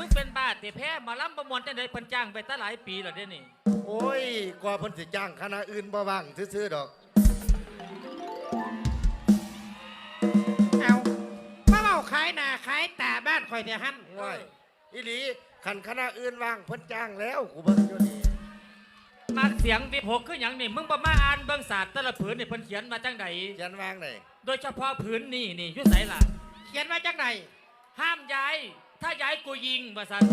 มึงเป็นบ้าแต่แพ้หมาล้ำประมวลจังไดเพิ่นจ้างไปตั้งหลายปีแล้วเด้นี่โอ้ยกว่าเพิ่นสิจ้างคณะอื่นบ่ว่างซื่อๆดอก เอามาเมาขายหน้าขายตาบ้านข่อยเนี่ยฮั่นว้ายอีหลีคันคณะอื่นว่างเพิ่นจ้างแล้วกูเบิ่งอยู่นี่มาเสียงวิหกคือหยังนี่มึงบ่มาอ่านเบิ่งศาสตร์แต่ละผืนนี่เพิ่นเขียนมาจังไดเขียนว่างไหนโดยเฉพาะผืนนี่นี่อยู่ไสล่ะ เขียนมาจากไหนห้ามย้าย ถ้าย้ายกูยิงว่าซั่น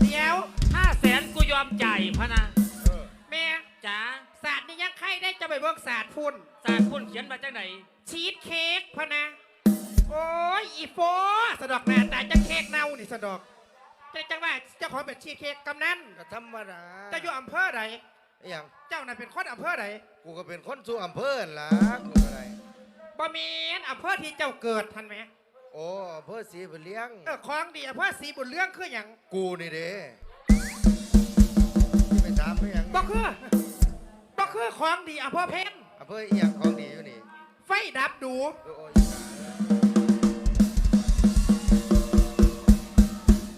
เดี๋ยวห้าแสนกูยอมจ่ายพะนะเออแม่จ๋าศาสตร์นี่ยังใครได้จะไปเบิกศาสตร์พุ่นศาสตร์พุ่นเขียนมาจังไดชีสเค้กพะนะ โอ้ยอีโฟสะดอกหน้าตาจะเค้กเน่านี่สะดอกจะจังว่าเจ้าของเป็นชีสเค้กกำนันก็ธรรมดาเจะอยู่อำเภอไหนอหย่างเจ้าน่ะเป็นคนอำเภอไหนกูก็เป็นคนสู่อำเภอนั่นล่ะกูก็ได้บ่มีนอำเภอที่เจ้าเกิดทันไหม โอ้อำเภอศรีบุญเลี้ยง เออของดีอำเภอศรีบุญเรื่องคืออย่างกูนี่เด้ที่ไปถามเขาหยังบ่คือบ่คือของดีอำเภอเพนอำเภออีหยังของดีอยู่นี่ไฟดับดู โอ้โอ้ย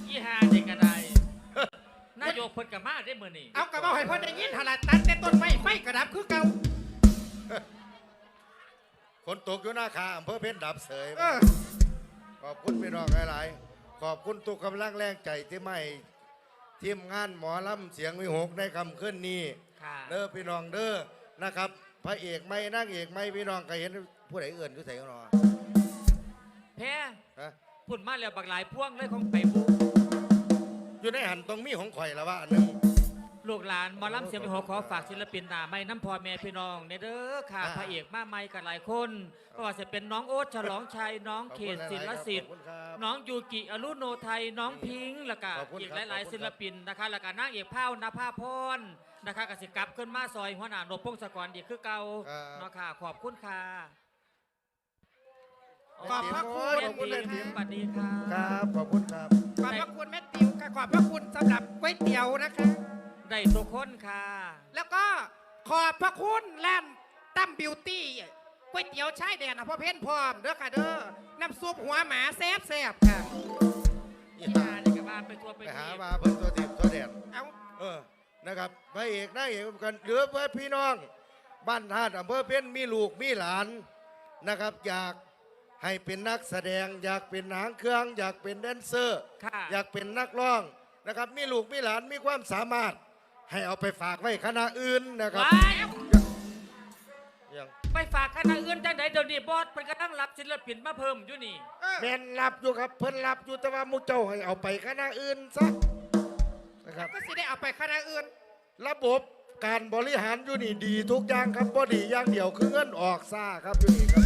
อีหาเด็กก็ได้นายกเพิ่นก็มาได้มื้อนี้เอากระเป๋าให้เพ่อได้ยินทลาตัดแต่ต้นไม้ไฟกระดับคือเก่าฝนตกอยู่หน้าคาอำเภอเพชรดับเสยเออ ขอบคุณพี่น้องหลาย ๆ ขอบคุณทุกกำลังแรงใจที่ไม่ทีมงานหมอลำเสียงวิหกในคำขึ้นนี้ค่ะเด้อพี่น้องเด้อนะครับ พระเอกไม่นางเอกไม่พี่น้องก็เห็นผู้ใดเอื่นอยู่ใส่กันหรอแพ้ฮะพุ่นมาแล้วบักหลายพวงเลยของไปบุอยู่ในหันตรงมีของข่อยละว่าอันหนึง ลูกหลานหมอลำเสียงไปหกขอฝากศิลปินหน้าไม่น้ำพ่อแม่พี่น้องในเด้อค่ะอ่าพระเอกมาใหม่กันหลายคนก็ว่าจะเป็นน้องโอ๊ตฉลองชัยน้องเขตศิลสิทธิ์ขอบคุณครับน้องยูกิอรุโนไทยน้องพิงค์แล้วก็ขอบคุณอีกครับหลาย ขอบๆคุณศิลปินนะคะแล้วก็นางเอกพ้าวนภาพรนะคะกสิกลับขึ้นมาซอยหัวหน้านพพงศกรดีคือเก่าครับ เนาะค่ะขอบคุณค่ะขอบพระคุณ ขอบคุณเลยทีมสวัสดีค่ะ ครับ ขอบคุณ ได้ทุกคนค่ะ แล้วก็ขอบพระคุณร้านตั้มบิวตี้ก๋วยเตี๋ยวชายแดนอำเภอเพนพร้อมเด้อค่ะเด้อน้ำซุปหัวหมาแซ่บแซ่บๆค่ะอีที่ห่ามานี่ก็บ้านไปทัวร์ไปไปหาที่มาเพิ่นตัวทีมตัวแดนเอาเออนะครับพระเอกนางเอกกันเหลือเพื่อพี่น้อง บ้านธาตุอำเภอเพ็ญมีลูกมีหลานนะครับ อยากให้เป็นนักแสดง อยากเป็นหางเครื่อง อยากเป็นแดนเซอร์ ค่ะ อยากเป็นนักร้องนะครับ มีลูกมีหลานมีความสามารถ ให้เอาไปฝากไว้คณะอื่นนะครับว้ายอย่างไปฝากคณะอื่นจังไดเดี๋ยวนี้บอสเป็นกำลังรับศิลปินมาเพิ่มอยู่นี่เออแม่นรับอยู่ครับ เพิ่นรับอยู่แต่ว่าหมูเจ้าให้เอาไปคณะอื่นซะนะครับ ก็สิได้เอาไปคณะอื่น ระบบการบริหารอยู่นี่ดีทุกอย่างครับบ่ดีอย่างเดียวคือเงินออกซ่าครับอยู่นี่ครับ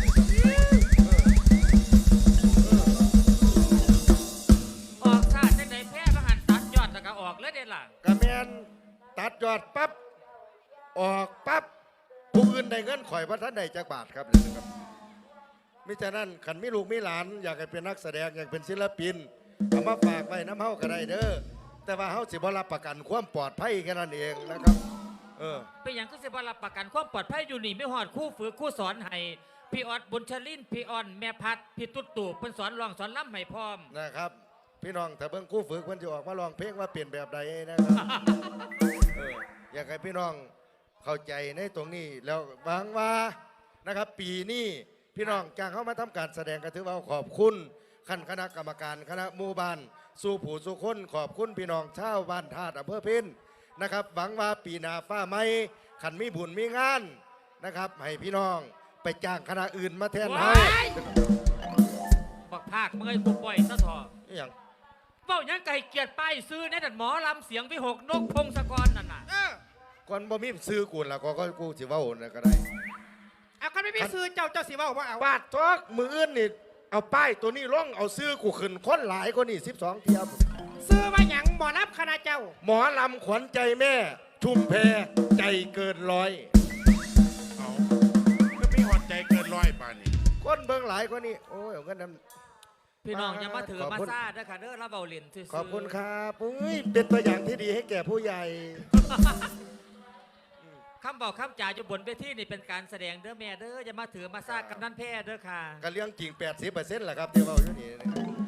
ออกปั๊บผู้อื่นได้เงินข่อยพระท่านใดจักบาทครับเดี๋ยวนะครับมิฉะนั้นขันมีลูกมีหลาน อยากให้เป็นนักแสดงอยากเป็นศิลปินเอามาฝากไว้น้ำเฮาก็ได้เด้อแต่ว่าเฮาสิบ่รับประกันความปลอดภัยแค่นั้นเองนะครับ เออเป็นอย่างก็สิบรับประกันความปลอดภัยอยู่นี่ไม่หอดคู่ฝึกคู่สอนให้พี่ออดบุญชลินพี่ออนแม่พัดพี่ตุ๊ดตู่เพิ่นสอนร้องสอนล้ำให้พร้อมนะครับ พี่น้องถ้าเบิ่งครู่ฝึกเพิ่นจะออกมาร้องเพลงว่าเปลี่ยนแบบใดนะครับเอออยากให้พี่น้อง เข้าใจในตรงนี้แล้วหวังว่านะครับ ปีนี้พี่น้องจ้างเข้ามาทำการแสดงก็ถือว่าขอบคุณขั้นคณะกรรมการคณะหมู่บ้านสู่ผู้สู่คนขอบคุณพี่น้องชาวบ้านธาตุอำเภอเพินนะครับหวังว่าปีหนาฟ้าไม่ขันมีบุญมีงานนะครับ ให้พี่น้องไปจ้างคณะอื่นมาแทนให้ว้ายบักภาคเมื่อยกูปล่อยซะเถอะอหย่างเฝ้าหยังไก่เกียรติป้ายซื้อในดันหมอลำเสียงวิหกนกพงศกรนั่นน่ะเออ ก่อนบ่มีซื้อกูแล้วก็ก็กูสิเว่านะก็ได้เอาคันไม่มีซื้อเจ้าเจ้าสิเว่าว่าเอาบาดทอกมืออื่นนี่เอาป้ายตัวนี้ล่องเอาซื้อกูขึ้นคนหลายกว่านี่12เทียบซื้อมาหยังหมอรับคณะเจ้า หมอลำขวัญใจแม่ ชุมแพใจเกินร้อยเอาก็มีหอดใจเกินร้อยป่านนี้คนเบิ่งหลายกว่านี่โอ้ยเอาเงินนพี่น้องอย่ามาถือขอบมาคุณ ซาเด้อค่ะเด้อเราเบาเล่นซื่อๆขอบคุณครับอุ้ยเป็นตัวอย่างที่ดีให้แก่ผู้ใหญ่ คำบอกคำจ่าอยู่บนเวทีนี่เป็นการแสดงเด้อแม่เด้ออย่ามาถือมาซากกำนันแพ้เด้อค่ะ ก็เรื่องจริง80%แหละครับที่เว้าอยู่นี่